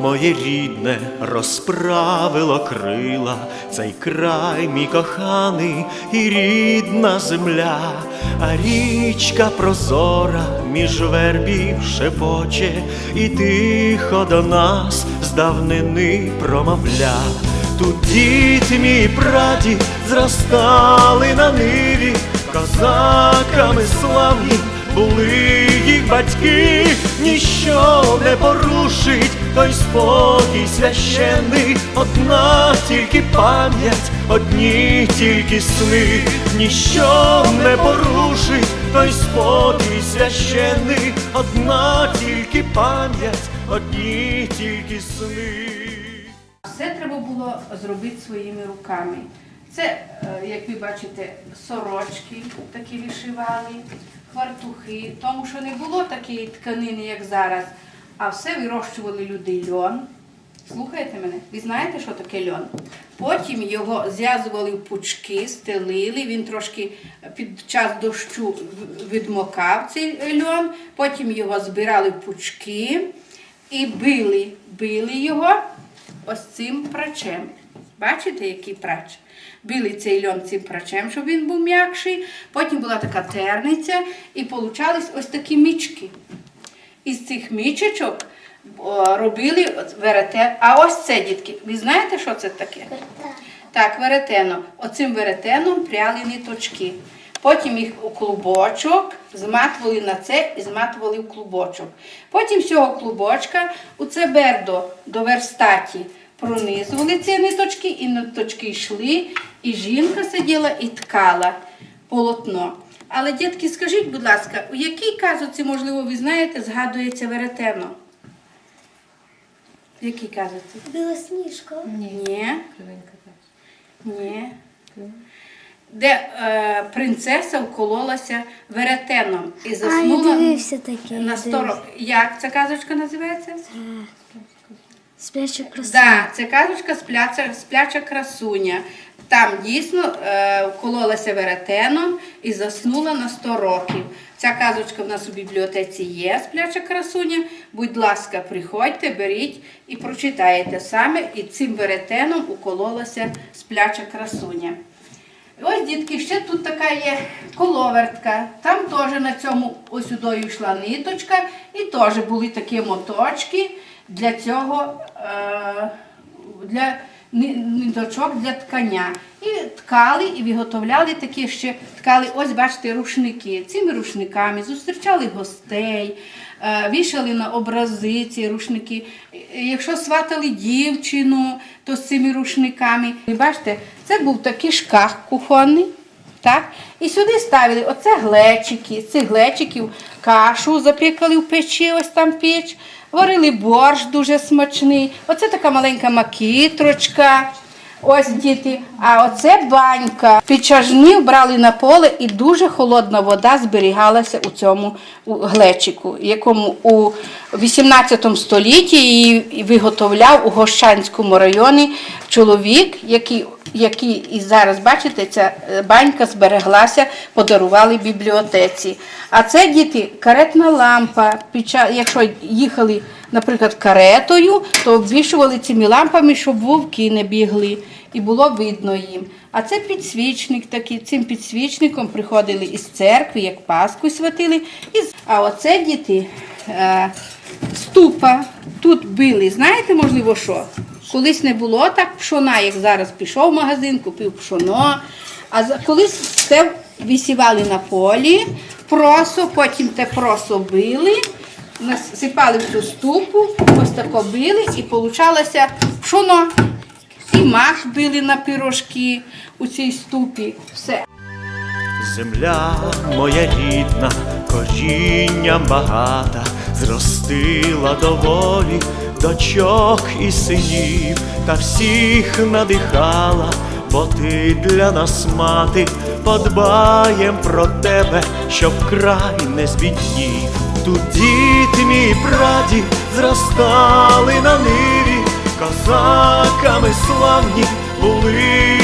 моє рідне, розправило крила, цей край мій коханий і рідна земля, а річка прозора між вербів шепоче, і тихо до нас з давнини промовля. Тут дід мій прадід зростали на ниві, козаками славні були їх батьки, ніщо не порушить той спокій священний, одна тільки пам'ять, одні тільки сни, ніщо не порушить той спокій священний, одна тільки пам'ять, одні тільки сни. Все треба було зробити своїми руками. Це, е, як ви бачите, сорочки такі вишивали, хвартухи, тому що не було такої тканини, як зараз, а все вирощували люди льон. Слухайте мене, ви знаєте, що таке льон? Потім його зв'язували в пучки, стелили, він трошки під час дощу відмокав цей льон, потім його збирали в пучки і били, били його ось цим прачем. Бачите, який прач? Били цей льон цим прачем, щоб він був м'якший. Потім була така терниця, і получались ось такі мічки. Із цих мічечок робили веретен. А ось це, дітки, ви знаєте, що це таке? Так, веретено. Оцим веретеном пряли ниточки. Потім їх у клубочок зматували на це і зматували в клубочок. Потім з цього клубочка у це бердо до верстаті пронизували ці ниточки, і ниточки йшли, і жінка сиділа і ткала полотно. Але, дітки, скажіть, будь ласка, у якій казуці, можливо, ви знаєте, згадується веретено? В якій казуці? Білосніжка. Ні. Ні. Де е, принцеса вкололася веретеном і А, я заснула дивився таке. на я сто дивився. років. Як ця казочка називається? Спляча краса. Да, це казочка спляча, спляча красуня. Там дійсно е, вкололася веретеном і заснула на 100 років. Ця казочка в нас у бібліотеці є, спляча красуня. Будь ласка, приходьте, беріть і прочитаєте саме. І цим веретеном укололася спляча красуня. Ось, дітки, ще тут така є коловертка. Там теж на цьому сюди йшла ниточка, і теж були такі моточки для цього, е, для ни- ниточок для ткання. І ткали, і виготовляли такі ще ткали, ось бачите, рушники. Цими рушниками зустрічали гостей, е, вішали на образи ці рушники. Якщо сватали дівчину, то з цими рушниками. І бачите, це був такий шкаф кухонний. Так? І сюди ставили оце глечики. З цих глечиків кашу запікали в печі, ось там піч. Варили борщ дуже смачний. Оце така маленька макітрочка. Ось діти. А оце банька. Під брали на поле і дуже холодна вода зберігалася у цьому глечику, якому у 18 столітті її виготовляв у Гощанському районі чоловік, який які і зараз бачите, ця е, банька збереглася, подарували бібліотеці. А це діти каретна лампа. Під час, якщо їхали, наприклад, каретою, то обвішували цими лампами, щоб вовки не бігли, і було видно їм. А це підсвічник такий. Цим підсвічником приходили із церкви, як Пасху святили. А оце діти е, ступа. Тут били. Знаєте, можливо, що? Колись не було так пшона, як зараз пішов в магазин, купив пшоно. А колись це висівали на полі, просо, потім те просо били, насипали в цю ступу, ось тако били і получалося пшоно. І мах били на пірожки у цій ступі. Все. Земля моя рідна, корінням багата, зростила доволі дочок і синів, та всіх надихала, бо ти для нас мати, подбаєм про тебе, щоб край не збіднів. Тут дід мій прадід зростали на ниві, козаками славні були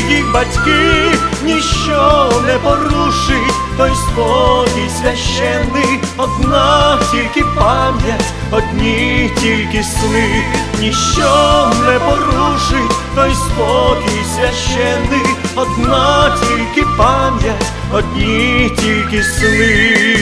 їх батьки, ніщо не порушить той спокій священний, одна тільки пам'ять, одні тільки сни, ніщо не порушить, той спокій священний, одна тільки пам'ять, одні тільки сни.